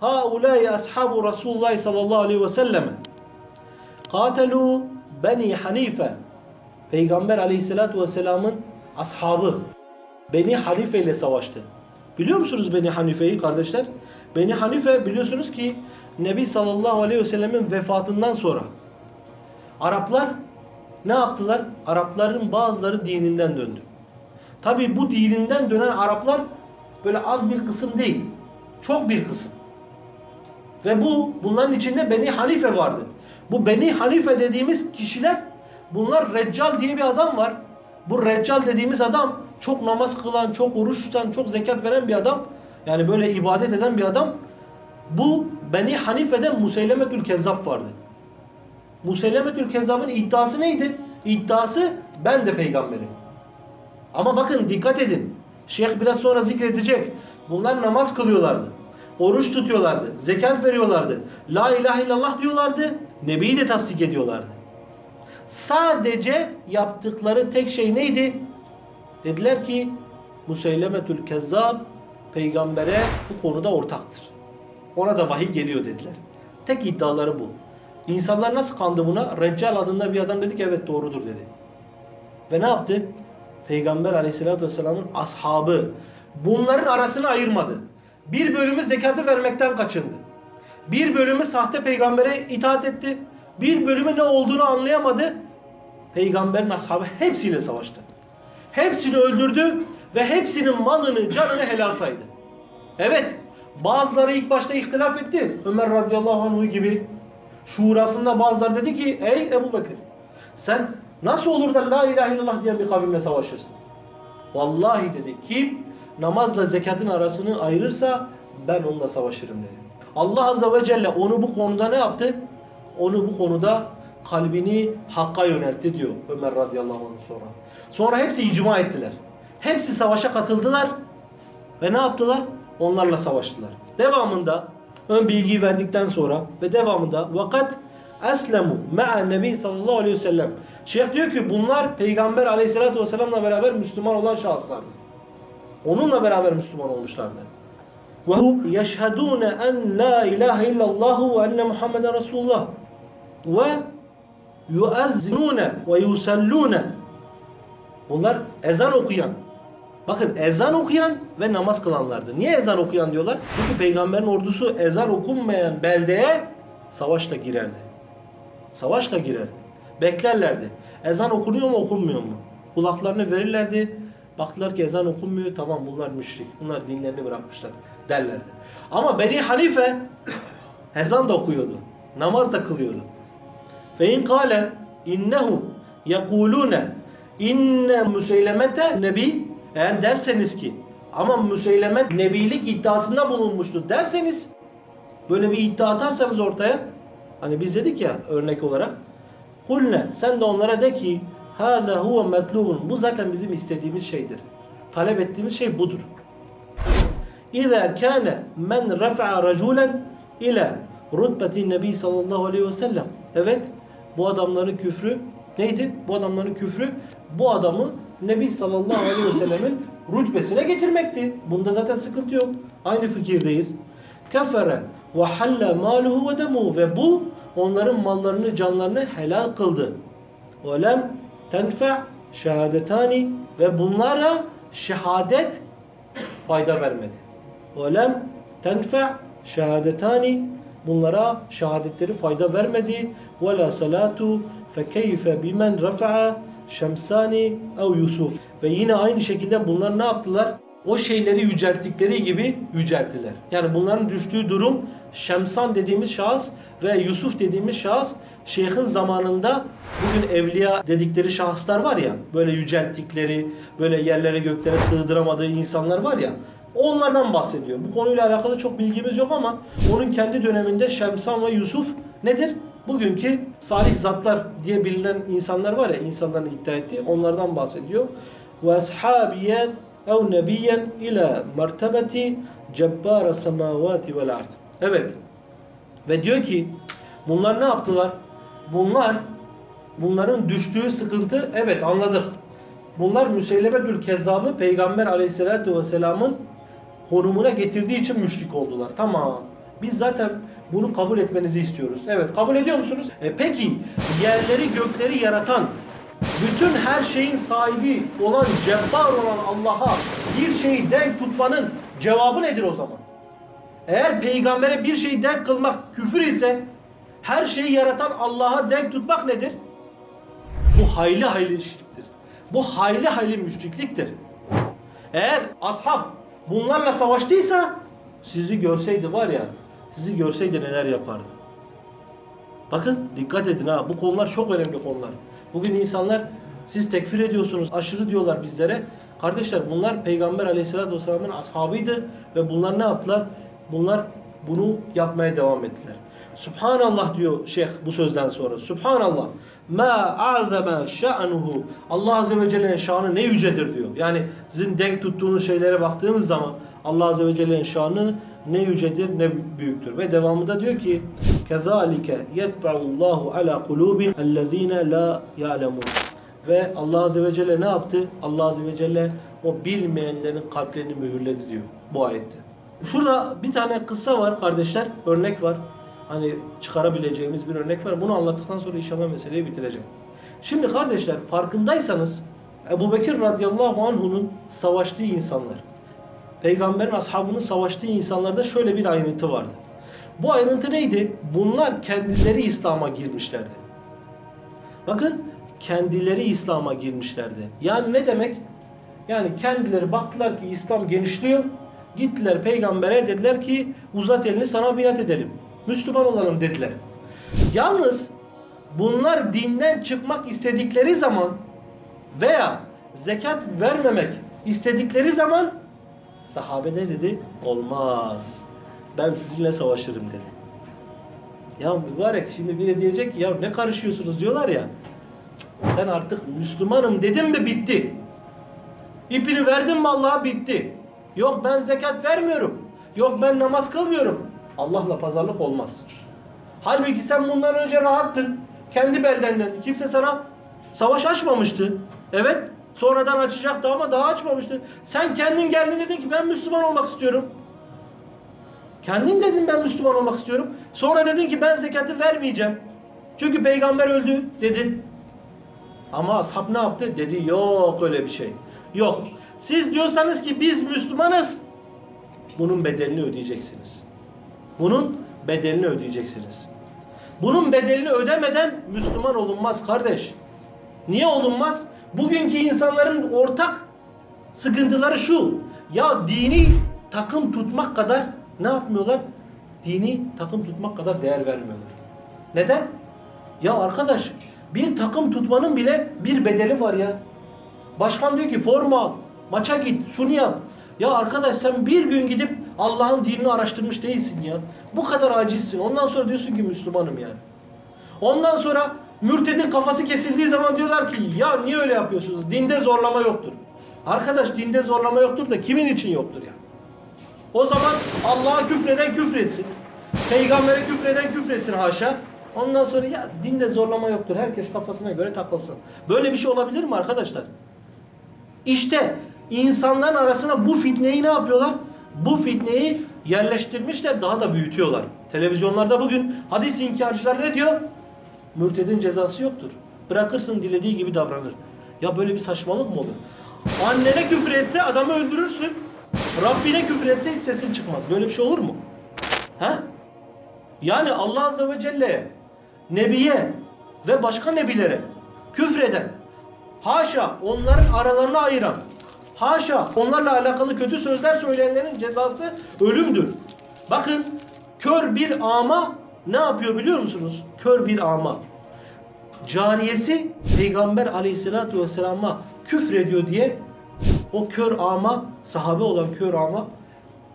Haulâi ashabu Resulullah sallallahu aleyhi ve sellem. Katelu Beni Hanife. Peygamber aleyhissalatu vesselamın ashabı. Beni Hanife ile savaştı. Biliyor musunuz Beni Hanife'yi kardeşler? Beni Hanife biliyorsunuz ki Nebi sallallahu aleyhi ve sellemin vefatından sonra Araplar ne yaptılar? Arapların bazıları dininden döndü. Tabi bu dininden dönen Araplar böyle az bir kısım değil. Çok bir kısım. Ve bu bunların içinde Beni Hanife vardı. Bu Beni Hanife dediğimiz kişiler bunlar Reccal diye bir adam var. Bu Reccal dediğimiz adam çok namaz kılan, çok oruç tutan, çok zekat veren bir adam. Yani böyle ibadet eden bir adam. Bu Beni Hanife'den Museylemetül Kezzab vardı. Museylemetül Kezzab'ın iddiası neydi? İddiası ben de peygamberim. Ama bakın dikkat edin. Şeyh biraz sonra zikredecek. Bunlar namaz kılıyorlardı. Oruç tutuyorlardı. Zekat veriyorlardı. La ilahe illallah diyorlardı. Nebiyi de tasdik ediyorlardı. Sadece yaptıkları tek şey neydi? Dediler ki Museylemetül Kezzab peygambere bu konuda ortaktır. Ona da vahiy geliyor dediler. Tek iddiaları bu. İnsanlar nasıl kandı buna? Reccal adında bir adam dedi ki evet doğrudur dedi. Ve ne yaptı? Peygamber aleyhissalatü vesselamın ashabı bunların arasını ayırmadı. Bir bölümü zekatı vermekten kaçındı. Bir bölümü sahte peygambere itaat etti. Bir bölümü ne olduğunu anlayamadı. Peygamberin ashabı hepsiyle savaştı. Hepsini öldürdü ve hepsinin malını, canını helal saydı. Evet, bazıları ilk başta ihtilaf etti. Ömer radıyallahu anh gibi. Şurasında bazıları dedi ki, ey Ebu Bekir, sen nasıl olur da la ilahe illallah diyen bir kavimle savaşırsın? Vallahi dedi, kim namazla zekatın arasını ayırırsa ben onunla savaşırım dedi. Allah azze ve celle onu bu konuda ne yaptı? Onu bu konuda kalbini hakka yöneltti diyor Ömer radıyallahu anh sonra. Sonra hepsi icma ettiler. Hepsi savaşa katıldılar ve ne yaptılar? Onlarla savaştılar. Devamında ön bilgiyi verdikten sonra ve devamında vakat eslemu ma'a nebi sallallahu aleyhi ve sellem. Şeyh diyor ki bunlar peygamber aleyhissalatü vesselamla beraber Müslüman olan şahıslardı. Onunla beraber Müslüman olmuşlardı. Ve yeşhedûne en la ilahe illallah ve enne Muhammeden Resulullah. Ve yuezzinûne ve yusellûne. Bunlar ezan okuyan. Bakın ezan okuyan ve namaz kılanlardı. Niye ezan okuyan diyorlar? Çünkü peygamberin ordusu ezan okunmayan beldeye savaşla girerdi. Savaşla girerdi. Beklerlerdi. Ezan okunuyor mu okunmuyor mu? Kulaklarını verirlerdi. Baktılar ki ezan okunmuyor. Tamam bunlar müşrik. Bunlar dinlerini bırakmışlar derlerdi. Ama Beni Hanife ezan da okuyordu. Namaz da kılıyordu. Fe in kâle innehu yekulune inne müseylemete nebi eğer derseniz ki ama Müseylemet nebilik iddiasında bulunmuştu derseniz böyle bir iddia atarsanız ortaya hani biz dedik ya örnek olarak kulne sen de onlara de ki hâzâ huve metlûbun bu zaten bizim istediğimiz şeydir. Talep ettiğimiz şey budur. İzâ kâne men refa'a racûlen ile rutbeti nebi sallallahu aleyhi ve sellem. Evet bu adamların küfrü neydi? Bu adamların küfrü bu adamı Nebi sallallahu aleyhi ve sellemin rütbesine getirmekti. Bunda zaten sıkıntı yok. Aynı fikirdeyiz. Kefere ve halle maluhu ve demu ve bu onların mallarını canlarını helal kıldı. Ve lem tenfe şehadetani ve bunlara şehadet fayda vermedi. Ve lem tenfe şehadetani bunlara şehadetleri fayda vermedi. Ve la salatu fe keyfe bimen refa'a Şemsani ev Yusuf. Ve yine aynı şekilde bunlar ne yaptılar? O şeyleri yücelttikleri gibi yücelttiler. Yani bunların düştüğü durum Şemsan dediğimiz şahıs ve Yusuf dediğimiz şahıs şeyhin zamanında bugün evliya dedikleri şahıslar var ya böyle yücelttikleri böyle yerlere göklere sığdıramadığı insanlar var ya onlardan bahsediyor. Bu konuyla alakalı çok bilgimiz yok ama onun kendi döneminde Şemsan ve Yusuf nedir? Bugünkü salih zatlar diye bilinen insanlar var ya insanların iddia ettiği onlardan bahsediyor. Ev nebiyen ila mertebeti cebbara semavati vel ard. Evet. Ve diyor ki bunlar ne yaptılar? Bunlar bunların düştüğü sıkıntı evet anladık. Bunlar Müseylemetül Kezzab'ı Peygamber Aleyhisselatü Vesselam'ın konumuna getirdiği için müşrik oldular. Tamam. Biz zaten bunu kabul etmenizi istiyoruz. Evet kabul ediyor musunuz? E peki yerleri gökleri yaratan, bütün her şeyin sahibi olan, cebbar olan Allah'a bir şeyi denk tutmanın cevabı nedir o zaman? Eğer peygambere bir şeyi denk kılmak küfür ise her şeyi yaratan Allah'a denk tutmak nedir? Bu hayli hayli şirktir. Bu hayli hayli müşrikliktir. Eğer ashab bunlarla savaştıysa sizi görseydi var ya sizi görseydi neler yapardı. Bakın dikkat edin ha bu konular çok önemli konular. Bugün insanlar siz tekfir ediyorsunuz aşırı diyorlar bizlere. Kardeşler bunlar Peygamber aleyhissalatü vesselamın ashabıydı ve bunlar ne yaptılar? Bunlar bunu yapmaya devam ettiler. Subhanallah diyor şeyh bu sözden sonra. Subhanallah. Ma azama şa'nuhu. Allah azze ve celle'nin şanı ne yücedir diyor. Yani sizin denk tuttuğunuz şeylere baktığınız zaman Allah azze ve celle'nin şanı ne yücedir ne büyüktür. Ve devamında diyor ki kezalike yetba'ullahu ala kulubin ellezine la ya'lemun. Ve Allah azze ve celle ne yaptı? Allah azze ve celle o bilmeyenlerin kalplerini mühürledi diyor bu ayette. Şurada bir tane kıssa var kardeşler, örnek var. Hani çıkarabileceğimiz bir örnek var. Bunu anlattıktan sonra inşallah meseleyi bitireceğim. Şimdi kardeşler farkındaysanız Ebu Bekir radıyallahu anh'unun savaştığı insanlar, Peygamberin ashabının savaştığı insanlarda şöyle bir ayrıntı vardı. Bu ayrıntı neydi? Bunlar kendileri İslam'a girmişlerdi. Bakın kendileri İslam'a girmişlerdi. Yani ne demek? Yani kendileri baktılar ki İslam genişliyor. Gittiler peygambere dediler ki uzat elini sana biat edelim. Müslüman olalım dediler. Yalnız bunlar dinden çıkmak istedikleri zaman veya zekat vermemek istedikleri zaman sahabe ne dedi? Olmaz. Ben sizinle savaşırım dedi. Ya mübarek şimdi biri diyecek ki ya ne karışıyorsunuz diyorlar ya. Sen artık Müslümanım dedin mi bitti. İpini verdin mi Allah'a bitti. Yok ben zekat vermiyorum. Yok ben namaz kılmıyorum. Allah'la pazarlık olmaz. Halbuki sen bundan önce rahattın. Kendi beldenden. Kimse sana savaş açmamıştı. Evet. Sonradan açacaktı ama daha açmamıştı. Sen kendin geldin dedin ki ben Müslüman olmak istiyorum. Kendin dedin ben Müslüman olmak istiyorum. Sonra dedin ki ben zekatı vermeyeceğim. Çünkü peygamber öldü dedin. Ama ashab ne yaptı? Dedi yok öyle bir şey. Yok. Siz diyorsanız ki biz Müslümanız. Bunun bedelini ödeyeceksiniz. Bunun bedelini ödeyeceksiniz. Bunun bedelini ödemeden Müslüman olunmaz kardeş. Niye olunmaz? Bugünkü insanların ortak sıkıntıları şu. Ya dini takım tutmak kadar ne yapmıyorlar? Dini takım tutmak kadar değer vermiyorlar. Neden? Ya arkadaş bir takım tutmanın bile bir bedeli var ya. Başkan diyor ki forma al, maça git, şunu yap. Ya arkadaş sen bir gün gidip Allah'ın dinini araştırmış değilsin ya. Bu kadar acizsin. Ondan sonra diyorsun ki Müslümanım yani. Ondan sonra mürtedin kafası kesildiği zaman diyorlar ki ya niye öyle yapıyorsunuz? Dinde zorlama yoktur. Arkadaş dinde zorlama yoktur da kimin için yoktur yani? O zaman Allah'a küfreden küfretsin. Peygambere küfreden küfretsin haşa. Ondan sonra ya dinde zorlama yoktur. Herkes kafasına göre takılsın. Böyle bir şey olabilir mi arkadaşlar? İşte insanların arasına bu fitneyi ne yapıyorlar? Bu fitneyi yerleştirmişler daha da büyütüyorlar. Televizyonlarda bugün hadis inkarcılar ne diyor? Mürtedin cezası yoktur. Bırakırsın dilediği gibi davranır. Ya böyle bir saçmalık mı olur? Annene küfür etse adamı öldürürsün. Rabbine küfür etse hiç sesin çıkmaz. Böyle bir şey olur mu? He? Yani Allah Azze ve Celle Nebiye ve başka nebilere küfreden, haşa onların aralarını ayıran, haşa onlarla alakalı kötü sözler söyleyenlerin cezası ölümdür. Bakın kör bir ama ne yapıyor biliyor musunuz? Kör bir ama. Cariyesi Peygamber aleyhissalatu vesselama küfrediyor diye o kör ama, sahabe olan kör ama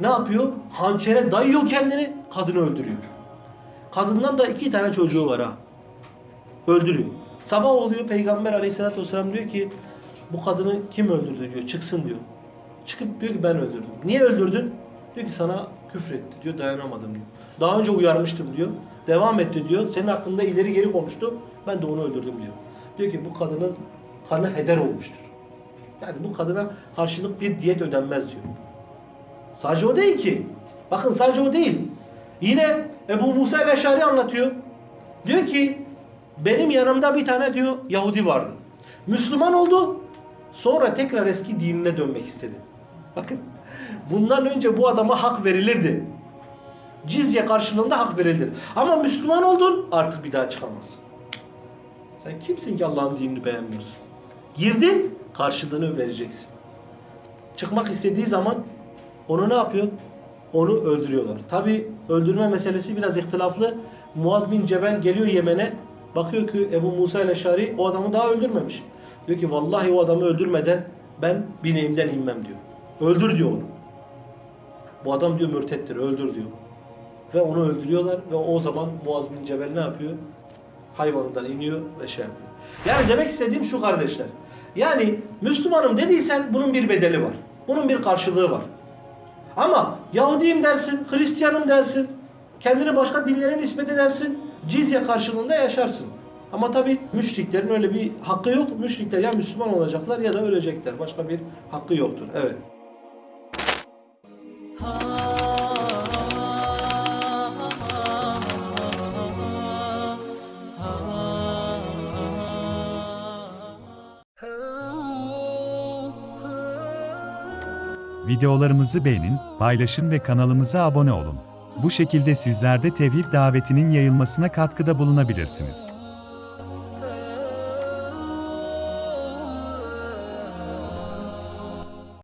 ne yapıyor? Hançere dayıyor kendini, kadını öldürüyor. Kadından da iki tane çocuğu var ha. Öldürüyor. Sabah oluyor Peygamber aleyhissalatü vesselam diyor ki bu kadını kim öldürdü diyor. Çıksın diyor. Çıkıp diyor ki ben öldürdüm. Niye öldürdün? Diyor ki sana küfretti diyor. Dayanamadım diyor. Daha önce uyarmıştım diyor. Devam etti diyor. Senin hakkında ileri geri konuştu. Ben de onu öldürdüm diyor. Diyor ki bu kadının kanı heder olmuştur. Yani bu kadına karşılık bir diyet ödenmez diyor. Sadece o değil ki. Bakın sadece o değil. Yine Ebu Musa el-Eşari anlatıyor. Diyor ki benim yanımda bir tane diyor Yahudi vardı. Müslüman oldu. Sonra tekrar eski dinine dönmek istedi. Bakın bundan önce bu adama hak verilirdi. Cizye karşılığında hak verilir. Ama Müslüman oldun artık bir daha çıkamazsın. Sen kimsin ki Allah'ın dinini beğenmiyorsun? Girdin karşılığını vereceksin. Çıkmak istediği zaman onu ne yapıyor? Onu öldürüyorlar. Tabi öldürme meselesi biraz ihtilaflı. Muaz bin Cebel geliyor Yemen'e. Bakıyor ki Ebu Musa el-Eşari o adamı daha öldürmemiş. Diyor ki vallahi o adamı öldürmeden ben bineğimden inmem diyor. Öldür diyor onu. Bu adam diyor mürtettir öldür diyor. Ve onu öldürüyorlar ve o zaman Muaz bin Cebel ne yapıyor? Hayvanından iniyor ve şey yapıyor. Yani demek istediğim şu kardeşler. Yani Müslümanım dediysen bunun bir bedeli var. Bunun bir karşılığı var. Ama Yahudiyim dersin, Hristiyanım dersin, kendini başka dinlere nispet edersin, cizye karşılığında yaşarsın. Ama tabi müşriklerin öyle bir hakkı yok. Müşrikler ya Müslüman olacaklar ya da ölecekler. Başka bir hakkı yoktur. Evet. Videolarımızı beğenin, paylaşın ve kanalımıza abone olun. Bu şekilde sizler de tevhid davetinin yayılmasına katkıda bulunabilirsiniz.